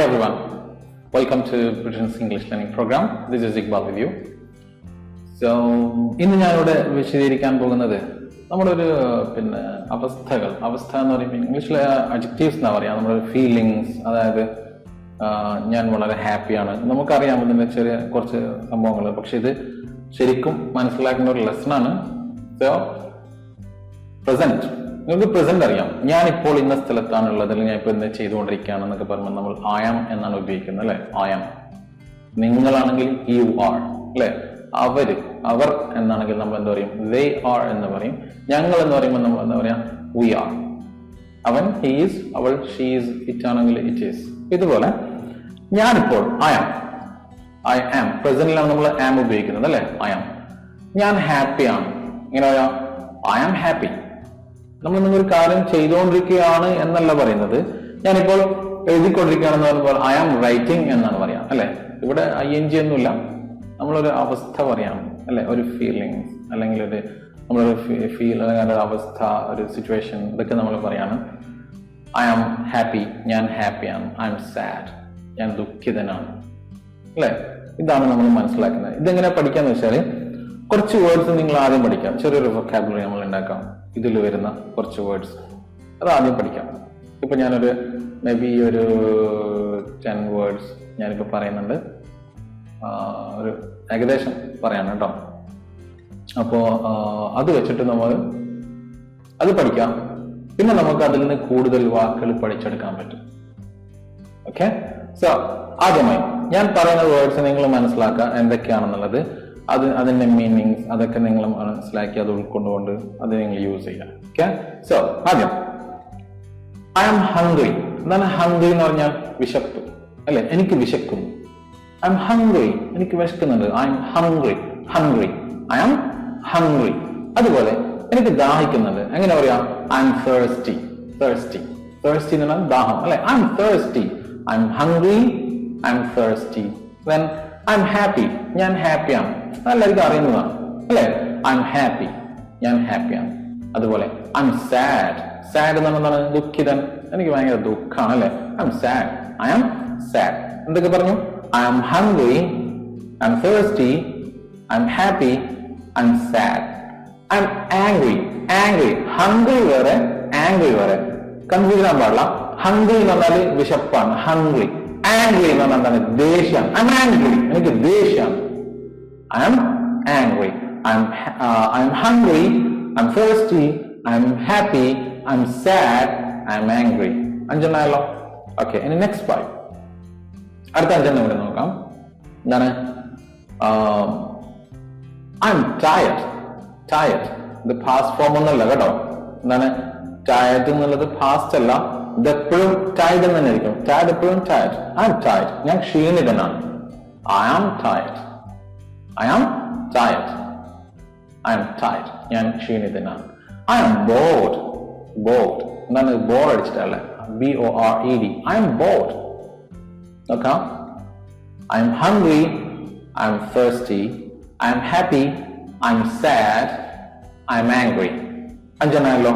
Hi everyone, welcome to Britain's English Learning Program. This is Iqbal with you. So, ഇന്ന് ഞാനിവിടെ വിശദീകരിക്കാൻ പോകുന്നത് നമ്മുടെ ഒരു പിന്നെ അവസ്ഥകൾ. അവസ്ഥ എന്ന് പറയുമ്പോൾ ഇംഗ്ലീഷിലെ അഡ്ജക്റ്റീവ്സ് എന്നാ പറയാ നമ്മുടെ ഫീലിങ്സ് അതായത് ഞാൻ വളരെ ഹാപ്പിയാണ് നമുക്കറിയാം ഇതിന്റെ ചെറിയ കുറച്ച് സംഭവങ്ങൾ. പക്ഷെ ഇത് ശരിക്കും മനസ്സിലാക്കുന്ന ഒരു ലെസൺ ആണ്. സോ പ്രസന്റ് നിങ്ങൾക്ക് പ്രസന്റ് അറിയാം. ഞാൻ ഇപ്പോൾ ഇന്ന സ്ഥലത്താണുള്ളത്. അല്ലെങ്കിൽ ഞാൻ ഇപ്പോൾ ഇന്ന് ചെയ്തുകൊണ്ടിരിക്കുകയാണെന്നൊക്കെ പറയുമ്പോൾ നമ്മൾ ആയം എന്നാണ് ഉപയോഗിക്കുന്നത് അല്ലെ? ആയം നിങ്ങളാണെങ്കിൽ യു ആർ അല്ലെ? അവർ അവർ എന്നാണെങ്കിൽ നമ്മൾ എന്താ പറയും? ദേ ആർ എന്ന് പറയും. ഞങ്ങൾ എന്ന് പറയുമ്പോൾ നമ്മൾ എന്താ പറയാ? വി ആർ അവൻ ഹീസ് അവൾ ഷീസ് ഇറ്റ് ആണെങ്കിൽ ഇറ്റ് ഈസ് ഇതുപോലെ ഞാനിപ്പോൾ ഐ ആം ഐ ആം പ്രസന്റിലാണ് നമ്മൾ ആം ഉപയോഗിക്കുന്നത് അല്ലെ? ആം ഞാൻ ഹാപ്പിയാണ് ഇങ്ങനെ പറയാം. ഐ ആം ഹാപ്പി നമ്മൾ നിങ്ങൾ ഒരു കാര്യം ചെയ്തുകൊണ്ടിരിക്കുകയാണ് എന്നല്ല പറയുന്നത്. ഞാനിപ്പോൾ എഴുതിക്കൊണ്ടിരിക്കുകയാണെന്ന് പറയുമ്പോൾ ഐ ആം റൈറ്റിംഗ് എന്നാണ് പറയാം അല്ലെ? ഇവിടെ ഐ എൻ ജി ഒന്നുമില്ല. നമ്മളൊരു അവസ്ഥ പറയാം അല്ലെ? ഒരു ഫീലിംഗ് അല്ലെങ്കിൽ ഒരു നമ്മളൊരു ഫീൽ അല്ലെങ്കിൽ ഒരു അവസ്ഥ ഒരു സിറ്റുവേഷൻ ഇതൊക്കെ നമ്മൾ പറയാണ്. ഐ ആം ഹാപ്പി ഞാൻ ഹാപ്പിയാണ് ഐ ആം സാഡ് ഞാൻ ദുഃഖിതനാണ്. അല്ലേ? ഇതാണ് നമ്മൾ മനസ്സിലാക്കുന്നത്. ഇതെങ്ങനെ പഠിക്കാന്ന് വെച്ചാൽ കുറച്ച് വേർഡ്സ് നിങ്ങൾ ആദ്യം പഠിക്കാം. ചെറിയൊരു വൊക്കാബുലറി നമ്മൾ ഉണ്ടാക്കാം. ഇതിൽ വരുന്ന കുറച്ച് വേർഡ്സ് അത് ആദ്യം പഠിക്കാം. ഇപ്പൊ ഞാനൊരു മേ ബി ഒരു ടെൻ വേർഡ്സ് ഞാനിപ്പോ പറയുന്നുണ്ട്. ഒരു ഏകദേശം പറയാണ് കേട്ടോ അപ്പോ അത് വെച്ചിട്ട് നമ്മൾ അത് പഠിക്കാം. പിന്നെ നമുക്ക് അതിൽ നിന്ന് കൂടുതൽ വാക്കുകൾ പഠിച്ചെടുക്കാൻ പറ്റും. ഓക്കെ സോ ആദ്യമായി ഞാൻ പറയുന്ന വേർഡ്സ് നിങ്ങൾ മനസ്സിലാക്കുക എന്തൊക്കെയാണെന്നുള്ളത്. അത് അതിന്റെ മീനിങ്സ് അതൊക്കെ നിങ്ങൾ മനസ്സിലാക്കി അത് ഉൾക്കൊണ്ടുകൊണ്ട് അത് നിങ്ങൾ യൂസ് ചെയ്യാം ഓക്കെ സോ ആദ്യം ഐ ആം ഹംഗ്രി എന്താണ് ഹംഗ്രി എന്ന് പറഞ്ഞാൽ വിശപ്പ്. അല്ലെ? എനിക്ക് വിശക്കുന്നു. ഐ എം ഹംഗ്രി എനിക്ക് വിശക്കുന്നുണ്ട്. I'm hungry hungry I am hungry അതുപോലെ എനിക്ക് ദാഹിക്കുന്നുണ്ട്. എങ്ങനെ പറയാം? I'm thirsty thirsty thirsty എന്ന് പറഞ്ഞാൽ ദാഹം. അല്ലെ? I'm thirsty I'm hungry I'm thirsty then I'm happy ഞാൻ ഹാപ്പിയാണ് എല്ലാവർക്കും അറിയുന്നതാണ്. അല്ലെ? ഐ എം ഹാപ്പി ഞാൻ ഹാപ്പിയാണ് അതുപോലെ ഐ എം സാഡ് സാഡ് എന്ന് പറഞ്ഞാൽ ദുഃഖിതൻ. എനിക്ക് ഭയങ്കര ദുഃഖമാണ് അല്ലെ? I'm sad I'm sad എന്തൊക്കെ പറഞ്ഞു? I'm hungry I'm thirsty I'm happy I'm sad I'm angry angry hungry വേറെ ആംഗ്രി വേറെ. കൺഫ്യൂഷൻ ആകാൻ പാടില്ല. ഹംഗ്രി എന്ന് പറഞ്ഞാൽ വിശപ്പാണ്. ഹംഗ്രി ആംഗ്രി എന്ന് പറഞ്ഞാൽ എന്താണ്? ദേഷ്യം ഐ എം ആംഗ്രി എനിക്ക് ദേഷ്യം I am angry. I'm uh, I'm hungry. I'm thirsty. I'm happy. I'm sad. I'm angry. അഞ്ചെണ്ണായല്ലോ. ഓക്കെ ഇനി നെക്സ്റ്റ് ഫൈവ് അടുത്ത അഞ്ചെണ്ണം ഇവിടെ നോക്കാം. എന്താണ്? ഐ എം ടയർഡ് ടയർഡ് ഇത് പാസ്റ്റ് ഫോം ഒന്നല്ല കേട്ടോ. എന്താണ്? ടയർഡ് എന്നുള്ളത് പാസ്റ്റ് അല്ല. ഇത് എപ്പോഴും ടയർഡ് എന്ന് തന്നെ ആയിരിക്കും. ടയർഡ് എപ്പോഴും ടയർഡ് ഐ എം ടയർഡ് ഞാൻ ക്ഷീണിതനാണ്. I am tired I am tired I am tired ഞാൻ ക്ഷീണിതനാണ് ഐ ആം ബോർഡ് ബോർഡ് എന്താണ് bore അടിച്ചിട്ടല്ലേ B O R E D I am bored നോക്കാം I'm hungry I'm thirsty I'm happy I'm sad I'm angry അഞ്ചെണ്ണല്ലോ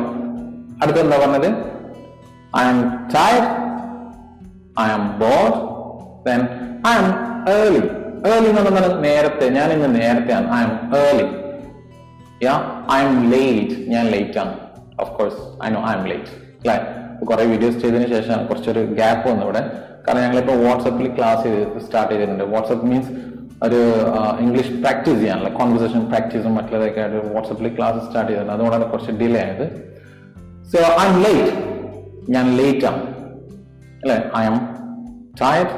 അടുത്ത എന്താ പറഞ്ഞത് I'm tired I am bored then I am early early എന്ന് പറഞ്ഞാൽ നേരത്തെ. ഞാൻ ഇന്ന് നേരത്തെയാണ്. I'm early yeah I'm late ഞാൻ ലേറ്റ് ആണ്. Of course I know I'm late അല്ലേ കുറെ വീഡിയോസ് ചെയ്തതിന് ശേഷം കുറച്ചൊരു ഗ്യാപ്പ് വന്നു ഇവിടെ. കാരണം ഞങ്ങളിപ്പോൾ വാട്സപ്പിൽ ക്ലാസ് ചെയ്ത് സ്റ്റാർട്ട് ചെയ്തിട്ടുണ്ട്. വാട്സപ്പ് മീൻസ് ഒരു ഇംഗ്ലീഷ് പ്രാക്ടീസ് ചെയ്യാനുള്ള കോൺവെർസേഷൻ പ്രാക്ടീസും മറ്റുള്ളതൊക്കെ ആയിട്ട് വാട്സപ്പിൽ ക്ലാസ് സ്റ്റാർട്ട് ചെയ്തിട്ടുണ്ട്. അതുകൊണ്ടാണ് കുറച്ച് ഡിലേ ആയത്. സോ ഐ എം ലേറ്റ് ഞാൻ ലേറ്റ് ആണ്. അല്ലേ? I'm tired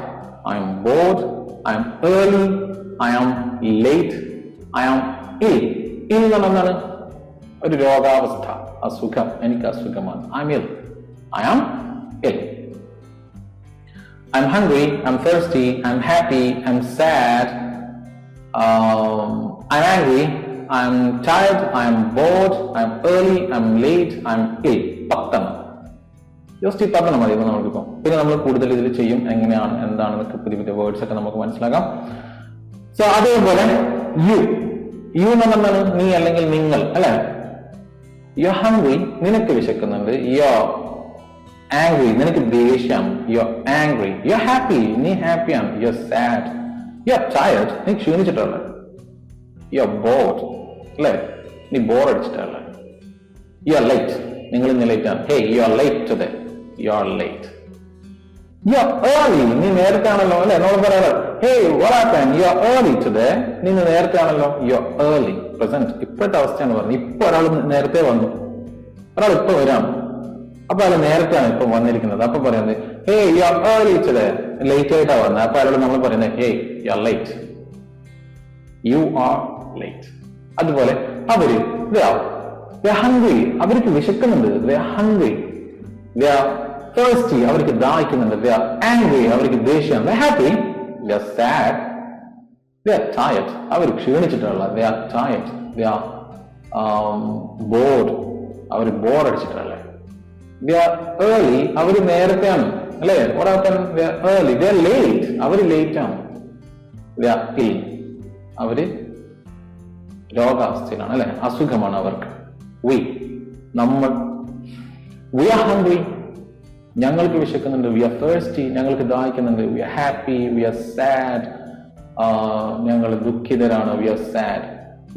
I'm bored I'm early I am late I am ill ill എന്ന് പറഞ്ഞാൽ എന്താണ്? ഒരു രോഗാവസ്ഥ അസുഖം എനിക്ക് അസുഖമാണ്. I'm ill I am ill I'm hungry I'm thirsty I'm happy I'm sad I'm angry I'm tired I'm bored I'm early I'm late I'm ill പത്തെണ്ണം. Just ഈ പറഞ്ഞാൽ മതി ഇപ്പൊ നമുക്കിപ്പം. പിന്നെ നമ്മൾ കൂടുതൽ ഇതിൽ ചെയ്യും എങ്ങനെയാണ് എന്താണെന്നൊക്കെ പുതിയ പുതിയ വേർഡ്സ് ഒക്കെ നമുക്ക് മനസ്സിലാക്കാം. സോ അതേപോലെ യു യു എന്ന് പറഞ്ഞാൽ നീ അല്ലെങ്കിൽ നിങ്ങൾ അല്ലെ? യു ഹംഗ്രി നിനക്ക് വിശക്കുന്നുണ്ട്. യോ ആംഗ്രി നിനക്ക് ദേഷ്യം. യു ആംഗ്രി യു ഹാപ്പി നീ ഹാപ്പിയാണ് യു സാഡ് യു ടയർഡ് നീ ക്ഷീണിച്ചിട്ടുള്ളത് യു ബോർഡ് അല്ലേ? നീ ബോർ അടിച്ചിട്ടുള്ള. യു ആർ ലൈറ്റ് നിങ്ങൾ ഇന്ന് ലൈറ്റ് ആണ്. Hey you are late today you are late നീ നേരത്തെ ആണല്ലോ അല്ലെ നമ്മൾ പറയാറ് ഹേ വളാൻ യു ആർ ഏർലി ടുഡേ നീ നേരത്തെ ആണല്ലോ യു ആർ ഏർലി പ്രസന്റ് ഇപ്പോഴത്തെ അവസ്ഥയാണ് പറഞ്ഞത്. ഇപ്പൊ ഒരാൾ നേരത്തെ വന്നു. ഒരാൾ ഇപ്പൊ വരാം. അപ്പൊ അയാൾ നേരത്തെയാണ് ഇപ്പൊ വന്നിരിക്കുന്നത്. അപ്പൊ പറയുന്നത് hey you are early today late ആയിട്ടാ വന്നത്. അപ്പൊ അയാളോട് നമ്മൾ പറയുന്നത് hey you are late you are late അതുപോലെ അവർ ഹംഗ്രി അവർക്ക് വിശക്കുന്നുണ്ട്. ഹംഗ്രി thirsty അവർക്ക് ദാഹിക്കുന്നുണ്ട്. ആംഗ്രി അവർക്ക് ദേഷ്യം. ഹാപ്പി സാഡ് ടയർഡ് അവർ ക്ഷീണിച്ചിട്ടുള്ള ടയർഡ് ബോർഡ് അവർ ബോർ അടിച്ചിട്ടുള്ള ഏർലി അവർ നേരത്തെയാണ്. അല്ലേ? ഏർലി ലേറ്റ് അവർ ലേറ്റ് ആണ്. അവർ രോഗാവസ്ഥയിലാണ് അല്ലെ? അസുഖമാണ് അവർക്ക്. വി നമ്മൾ വി ആർ ഹംഗ്രി ഞങ്ങൾക്ക് വിശക്കുന്നുണ്ട് വി ആർ തേഴ്സ്റ്റി ഞങ്ങൾക്ക് ദാഹിക്കുന്നുണ്ട് we are happy we are sad ഞങ്ങൾ ദുഃഖിതരാണ് we are sad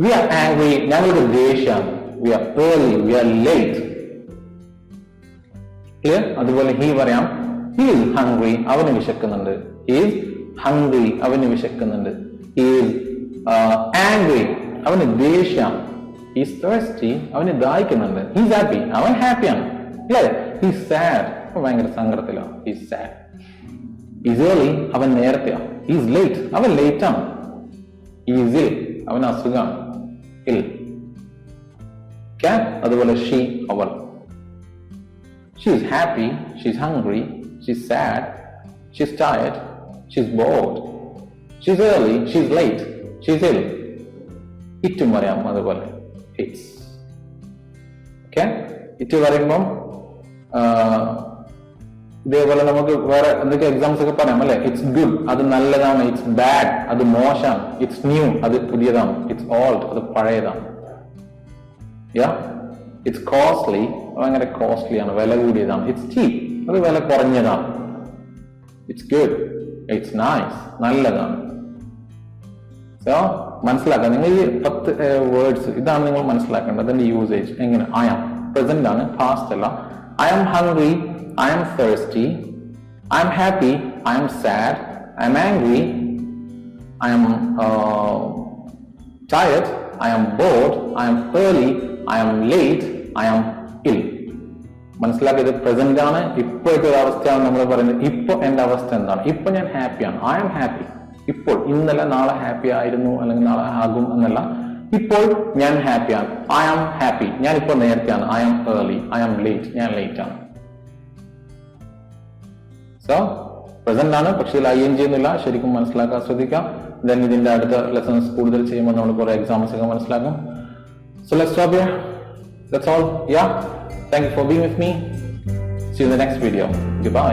we are angry ഞങ്ങൾക്ക് ദേഷ്യം we are early we are late clear അതുപോലെ ഹീ പറയാം ഹീ ഈസ് ഹംഗ്രി അവന് വിശക്കുന്നുണ്ട്. ഈസ് ഹംഗ്രി അവന് വിശക്കുന്നുണ്ട്. ഈസ് ആംഗ്രി അവന് ദേഷ്യം ഈസ് തേഴ്സ്റ്റി അവന് ദാഹിക്കുന്നുണ്ട്. ഹീസ് ഹാപ്പി അവൻ ഹാപ്പിയാണ് അല്ലേ ഭയങ്കര സങ്കടത്തിലാണ് ഏർലി അവൻ നേരത്തെയാണ് ഈസ് ലേറ്റ് അവൻ ലേറ്റ് ആണ്. ഈസിൽ അവൻ അസുഖമാണ്. ഇൽ അതുപോലെ ഷീ അവൾ. She's happy she's hungry she's sad she's tired she's bored, she's early, she's late she's ill ഇറ്റും പറയാം അതുപോലെ. ഇറ്റ് പറയുമ്പം ഇതേപോലെ നമുക്ക് വേറെ എന്തൊക്കെ എക്സാംസ് ഒക്കെ പറയാം അല്ലെ? ഇറ്റ്സ് ഗുഡ് അത് നല്ലതാണ്. ഇറ്റ്സ് ബാഡ് അത് മോശം ഇറ്റ്സ് ന്യൂ അത് പുതിയതാണ്. ഇറ്റ്സ് ഓൾഡ് അത് പഴയതാണ്. യാ ഇറ്റ്സ് കോസ്റ്റ്ലി ഭയങ്കര കോസ്റ്റ്ലി ആണ്. വില കൂടിയതാണ്. ഇറ്റ്സ് ചീപ്പ് അത് വില കുറഞ്ഞതാണ്. ഇറ്റ്സ് ഗുഡ് ഇറ്റ്സ് നൈസ് നല്ലതാണ്. സോ മനസ്സിലാക്കാം. നിങ്ങൾ ഈ പത്ത് വേർഡ്സ് ഇതാണ് നിങ്ങൾ മനസ്സിലാക്കേണ്ടത്. അതിന്റെ യൂസേജ് എങ്ങനെ? ഐ ആം പ്രസന്റ് ആണ്. പാസ്റ്റ് അല്ല. I hungry, I am thirsty, I am happy, I am sad, I am angry, I am uh, tired, I am bored, I am early, I am late, I am ill. മനസ്സിലാക്കിയത് present ആണ് ഇപ്പോഴത്തെ ഒരു അവസ്ഥയാണ് നമ്മൾ പറയുന്നത് ഇപ്പൊ എന്റെ അവസ്ഥ എന്താണ് ഇപ്പൊ ഞാൻ ഹാപ്പിയാണ് ഐ ആം ഹാപ്പി ഇപ്പോൾ ഇന്നലെ നാളെ ഹാപ്പി ആയിരുന്നു അല്ലെങ്കിൽ നാളെ ആകും എന്നല്ല ഇപ്പോൾ ഞാൻ ഹാപ്പിയാണ് ഐ ആം ഹാപ്പി ഞാൻ ഇപ്പോൾ നേരത്തെയാണ്. I am early I am late ഞാൻ ലേറ്റ് ആണ്. സോ പ്രസന്റ് ആണ്. പക്ഷേ ഇതിൽ ഐ എൻ ജി എന്നില്ല ശരിക്കും മനസ്സിലാക്കാൻ ശ്രദ്ധിക്കാം. ദെൻ ഇതിന്റെ അടുത്ത ലെസൺസ് കൂടുതൽ ചെയ്യുമ്പോൾ നമ്മൾ കുറെ എക്സാംസ് ഒക്കെ മനസ്സിലാക്കും. So let stop that's all yeah thank you for being with me see in the next video goodbye